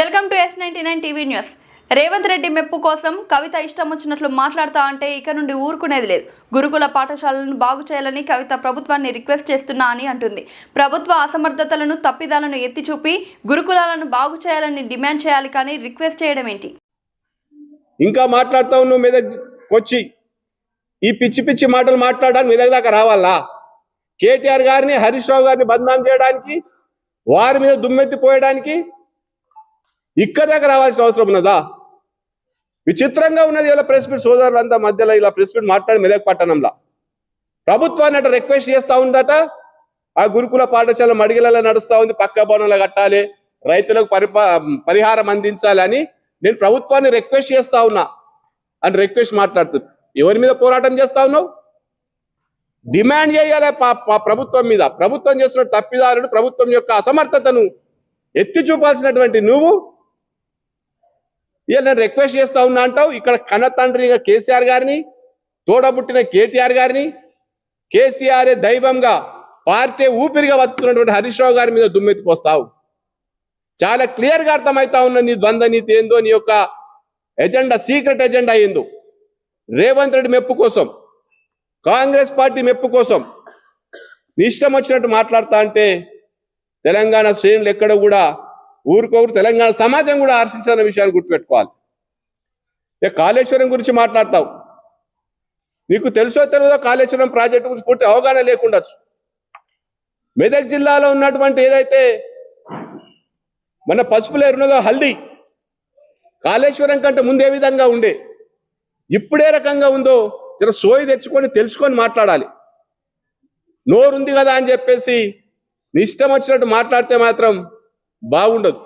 Welcome to S ninety nine TV news. Revanth Reddy మెప్పు కోసం కవిత ఇష్టం వచ్చినట్లు మాట్లాడుతా అంటే ఇక నుండి ఊరుకునేది లేదు. గురుకుల పాఠశాలను బాగు చేయాలని కవిత ప్రభుత్వాన్ని రిక్వెస్ట్ చేస్తున్నా అని అంటుంది. ప్రభుత్వ అసమర్థతలను తప్పిదాలను ఎత్తి చూపి గురుకులాలను బాగు చేయాలని డిమాండ్ చేయాలి కానీ రిక్వెస్ట్ చేయడం ఏంటి? ఇంకా మాట్లాడుతూ ఉన్నావు మెదక్ వచ్చి ఈ పిచ్చి పిచ్చి మాటలు మాట్లాడడానికి మీద దాకా రావాలా? కేటీఆర్ గారిని హరీష్ రావు గారిని బదనాం చేయడానికి వారి మీద దుమ్మెత్తి పోయడానికి ఇక్కడ దాకా రావాల్సిన అవసరం ఉన్నదా? విచిత్రంగా ఉన్నది ఇలా ప్రెస్ మీట్ సోదరులంతా మధ్యలో ఇలా ప్రెస్ మీట్ మాట్లాడి మెదక్ పట్టణంలో. ప్రభుత్వాన్ని అట రిక్వెస్ట్ చేస్తూ ఉందట. ఆ గురుకుల పాఠశాల మడిగిలలో నడుస్తూ ఉంది పక్క భవనంలో కట్టాలి రైతులకు పరిహారం అందించాలని నేను ప్రభుత్వాన్ని రిక్వెస్ట్ చేస్తా ఉన్నా అని రిక్వెస్ట్ మాట్లాడుతుంది ఎవరి మీద పోరాటం చేస్తా ఉన్నావు? డిమాండ్ చేయాలి ప్రభుత్వం మీద. ప్రభుత్వం చేస్తున్న తప్పిదారుడు ప్రభుత్వం యొక్క అసమర్థతను ఎత్తి చూపాల్సినటువంటి నువ్వు ఇక నేను రిక్వెస్ట్ చేస్తా ఉన్నా అంటావు? ఇక్కడ కన్న తండ్రిగా కేసీఆర్ గారిని తోడబుట్టిన కేటీఆర్ గారిని కేసీఆర్ దైవంగా పార్టీ ఊపిరిగా బతుకుతున్నటువంటి హరీష్ రావు గారి మీద దుమ్మెత్తిపోస్తావు. చాలా క్లియర్గా అర్థమవుతా ఉన్న నీ ద్వంద్వ నీతి ఏందో నీ యొక్క ఎజెండా సీక్రెట్ ఎజెండా ఏందో. రేవంత్ రెడ్డి మెప్పు కోసం కాంగ్రెస్ పార్టీ మెప్పు కోసం నీ ఇష్టం వచ్చినట్టు మాట్లాడతా అంటే తెలంగాణ శ్రేణులు ఎక్కడ కూడా ఊరుకోరు తెలంగాణ సమాజం కూడా హర్షించాలన్న విషయాన్ని గుర్తుపెట్టుకోవాలి. ఇక కాళేశ్వరం గురించి మాట్లాడతావు? నీకు తెలుసో తెలియదో కాళేశ్వరం ప్రాజెక్టు గురించి పూర్తి అవగాహన లేకుండొచ్చు. మెదక్ జిల్లాలో ఉన్నటువంటి ఏదైతే మన పసుపులేరు ఉన్నదో హల్దీ కాళేశ్వరం కంటే ముందే విధంగా ఉండే ఇప్పుడే రకంగా ఉందో జర సోయి తెచ్చుకొని తెలుసుకొని మాట్లాడాలి. నోరుంది కదా అని చెప్పేసి నీ ఇష్టం వచ్చినట్టు మాట్లాడితే మాత్రం బాగుండదు